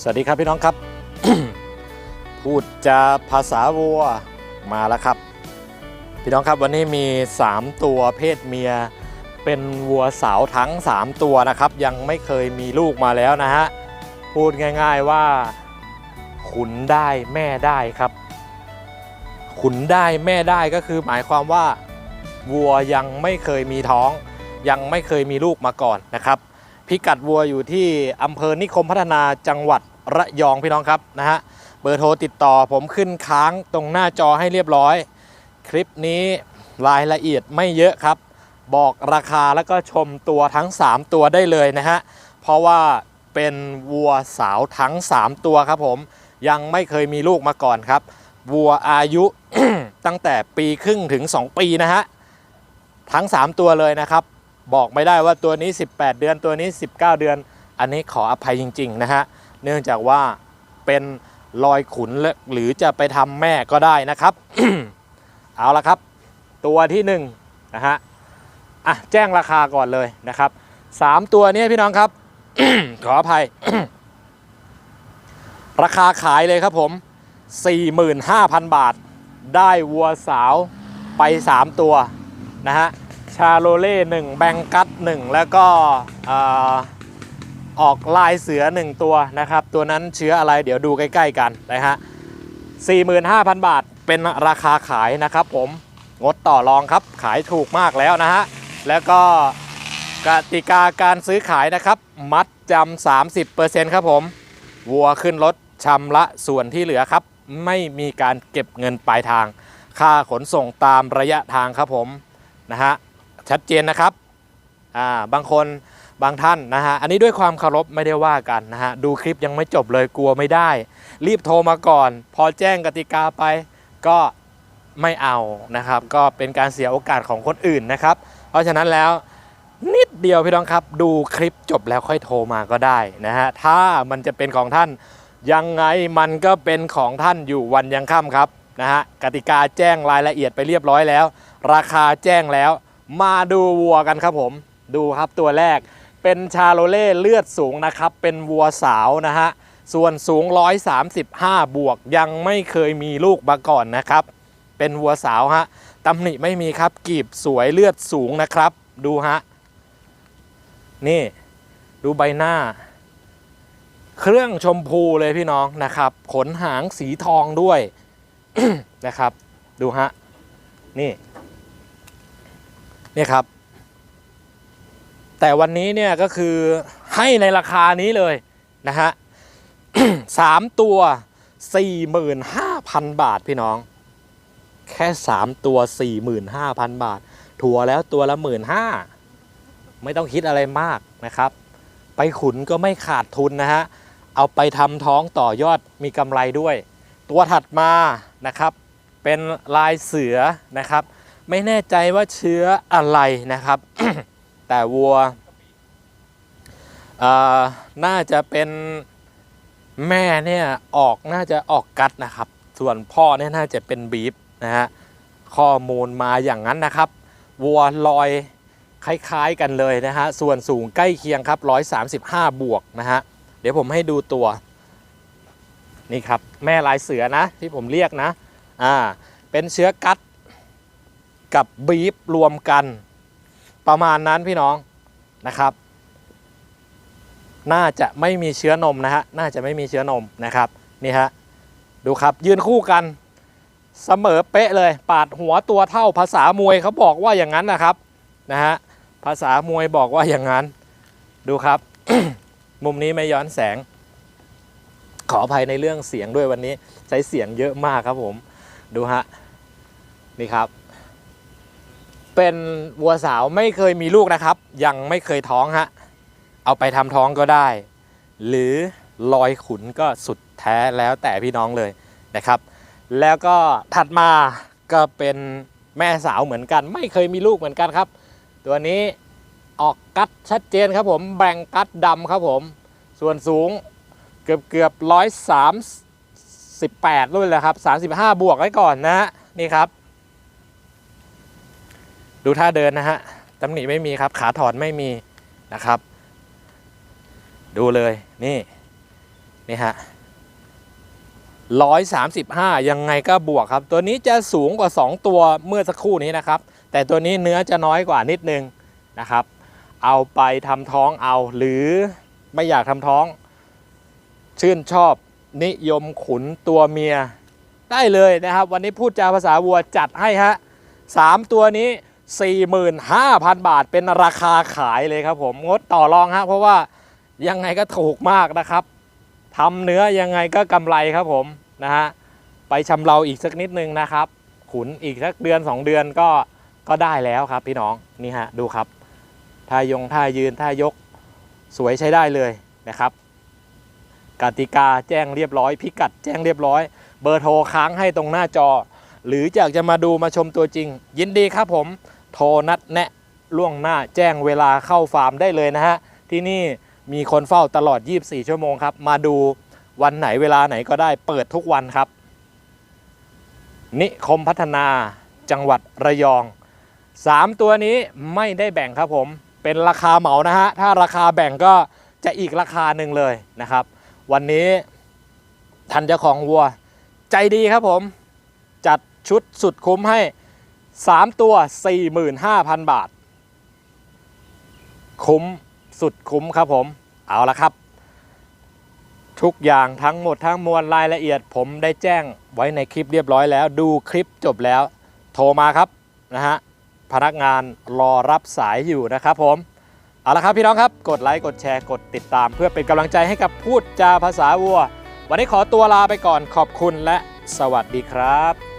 สวัสดีครับพี่น้องครับ พูดจาภาษาวัวมาแล้วครับ พี่น้องครับวันนี้มี 3 ตัวเพศเมีย เป็นวัวสาวทั้ง 3 ตัวนะครับ ยังไม่เคยมีลูกมาแล้วนะฮะพูดง่ายๆว่า ขุนได้แม่ได้ครับ ขุนได้แม่ได้ก็คือหมายความว่าวัวยังไม่เคยมีท้อง ยังไม่เคยมีลูกมาก่อนนะครับ พิกัดวัวอยู่ที่อำเภอนิคมพัฒนาจังหวัดระยองพี่น้องครับนะฮะเบอร์โทรติดต่อผมขึ้นค้างตรงหน้าจอให้เรียบร้อย คลิปนี้รายละเอียดไม่เยอะครับ บอกราคาแล้วก็ชมตัวทั้ง 3 ตัวได้เลยนะฮะเพราะว่าเป็นวัวสาวทั้ง 3 ตัวครับผมยังไม่เคยมีลูกมาก่อนครับ วัวอายุตั้งแต่ปีครึ่งถึง 2 ปีนะฮะทั้ง 3 ตัวเลยนะครับ บอกไม่ได้ว่าตัวนี้ 18 เดือนตัวนี้ 19 เดือน อันนี้ขออภัยจริงๆนะฮะเนื่องจากว่าเป็นรอยขุนหรือจะไปทำแม่ก็ได้นะครับ เอาละครับ ตัวที่1นงนะฮะอะแจ้งราคาก่อนเลยนะครับ 3 ตัวนี้พี่น้องครับ ขออภัย ราคาขายเลยครับผม 45,000 บาท ได้วัวสาวไป 3 ตัวนะฮะ ชาโลเล่หนึ่งแบงกัตหนึ่งแล้วก็ออกลายเสือ1ตัวนะครับ ตัวนั้นเชื้ออะไรเดี๋ยวดูใกล้ ๆ กันนะฮะ45,000 บาทเป็นราคาขายนะครับผมงดต่อรองครับขายถูกมากแล้วนะฮะ แล้วก็กติกาการซื้อขายนะครับ มัดจำ30%ครับผมวัวขึ้นรถชำระส่วนที่เหลือครับ ไม่มีการเก็บเงินปลายทาง ค่าขนส่งตามระยะทางครับผมนะฮะ ชัดเจนนะครับอ่าบางคนบางท่านนะฮะอันนี้ด้วยความเคารพไม่ได้ว่ากันนะฮะดูคลิปยังไม่จบเลยกลัวไม่ได้ รีบโทรมาก่อน พอแจ้งกติกาไปก็ไม่เอานะครับ ก็เป็นการเสียโอกาสของคนอื่นนะครับ เพราะฉะนั้นแล้วนิดเดียวพี่น้องครับ ดูคลิปจบแล้วค่อยโทรมาก็ได้นะฮะถ้ามันจะเป็นของท่านยังไงมันก็เป็นของท่านอยู่วันยังค่ำครับนะฮะกติกาแจ้งรายละเอียดไปเรียบร้อยแล้ว ราคาแจ้งแล้ว มาดูวัวกันครับผม ดูครับตัวแรก เป็นชาโลเล่เลือดสูงนะครับ เป็นวัวสาวนะฮะ ส่วนสูง 135 บวกยังไม่เคยมีลูกมาก่อนนะครับ เป็นวัวสาวฮะตำหนิไม่มีครับกีบสวยเลือดสูงนะครับ ดูฮะ นี่ ดูใบหน้า เครื่องชมพูเลยพี่น้องนะครับ ขนหางสีทองด้วยนะครับ ดูฮะ นี่ นี่ครับ แต่วันนี้เนี่ยก็คือให้ในราคานี้เลยนะฮะสามตัว 45,000 บาทพี่น้อง แค่ 3 ตัว 45,000 บาท ถัวแล้วตัวละ15,000ไม่ต้องคิดอะไรมากนะครับ ไปขุนก็ไม่ขาดทุนนะฮะ เอาไปทำท้องต่อยอดมีกำไรด้วย ตัวถัดมานะครับ เป็นลายเสือนะครับ ไม่แน่ใจว่าเชื้ออะไรนะครับ แต่วัวน่าจะเป็นแม่เนี่ยออกน่าจะออกกัดนะครับ ส่วนพ่อเนี่ยน่าจะเป็นบีฟนะฮะข้อมูลมาอย่างนั้นนะครับ วัวลอยคล้ายๆกันเลยนะฮะ ส่วนสูงใกล้เคียงครับ 135 บวกนะฮะ เดี๋ยวผมให้ดูตัว นี่ครับ แม่ลายเสือนะที่ผมเรียกนะ อ่า เป็นเชื้อกัด กับบีฟรวมกัน ประมาณนั้นพี่น้องนะครับ น่าจะไม่มีเชื้อนมนะฮะน่าจะไม่มีเชื้อนมนะครับนี่ฮะดูครับยืนคู่กันเสมอเป๊ะเลย ปาดหัวตัวเท่าภาษามวยเขาบอกว่าอย่างนั้นนะครับนะฮะภาษามวยบอกว่าอย่างนั้น ดูครับ มุมนี้ไม่ย้อนแสง ขออภัยในเรื่องเสียงด้วยวันนี้ ใช้เสียงเยอะมากครับผม ดูฮะ นี่ครับ เป็นวัวสาวไม่เคยมีลูกนะครับ ยังไม่เคยท้องฮะเอาไปทำท้องก็ได้ หรือลอยขุนก็สุดแท้แล้วแต่พี่น้องเลยนะครับ แล้วก็ถัดมาก็เป็นแม่สาวเหมือนกัน ไม่เคยมีลูกเหมือนกันครับ ตัวนี้ออกกัดชัดเจนครับผมแบ่งกัดดำครับผม ส่วนสูงเกือบเกือบร้อยสามสิบแปดรุ่นแล้วครับสามสิบห้าบวกไว้ก่อนนะฮะนี่ครับ ดูท่าเดินนะฮะตำหนิไม่มีครับ ขาถอนไม่มีนะครับ ดูเลยนี่นี่ฮะร้อยสามสิบห้ายังไงก็บวกครับ ตัวนี้จะสูงกว่า 2 ตัวเมื่อสักครู่นี้นะครับ แต่ตัวนี้เนื้อจะน้อยกว่านิดนึงนะครับ เอาไปทำท้องเอาหรือไม่อยากทำท้อง ชื่นชอบนิยมขุนตัวเมีย ได้เลยนะครับ วันนี้พูดจาภาษาวัวจัดให้ฮะสามตัวนี้ 45,000 บาทเป็นราคาขายเลยครับผมงดต่อรองฮะเพราะว่ายังไงก็ถูกมากนะครับทำเนื้อยังไงก็กำไรครับผมนะฮะไปชำเราอีกสักนิดนึงนะครับ ขุนอีกสักเดือน 2 เดือนก็ก็ได้แล้วครับพี่น้องนี่ฮะดูครับท่ายงท่ายืนท่ายกสวยใช้ได้เลยนะครับกติกาแจ้งเรียบร้อย พิกัดแจ้งเรียบร้อย เบอร์โทรค้างให้ตรงหน้าจอ หรืออยากจะมาดูมาชมตัวจริง ยินดีครับผม โทรนัดแนะล่วงหน้าแจ้งเวลาเข้าฟาร์มได้เลยนะฮะ ที่นี่มีคนเฝ้าตลอด 24 ชั่วโมงครับ มาดูวันไหนเวลาไหนก็ได้เปิดทุกวันครับ นิคมพัฒนาจังหวัดระยอง 3 ตัวนี้ไม่ได้แบ่งครับผม เป็นราคาเหมานะฮะ ถ้าราคาแบ่งก็จะอีกราคาหนึ่งเลยนะครับ วันนี้ท่านเจ้าของวัว ใจดีครับผม จัดชุดสุดคุ้มให้ 3 ตัว 45,000 บาท คุ้มสุดคุ้มครับผม เอาละครับ ทุกอย่างทั้งหมดทั้งมวลรายละเอียด ผมได้แจ้งไว้ในคลิปเรียบร้อยแล้ว ดูคลิปจบแล้ว โทรมาครับนะฮะพนักงานรอรับสายอยู่นะครับผมเอาละครับพี่น้องครับ กดไลค์ กดแชร์ กดติดตาม เพื่อเป็นกำลังใจให้กับพูดจาภาษาวัว วันนี้ขอตัวลาไปก่อนขอบคุณและสวัสดีครับ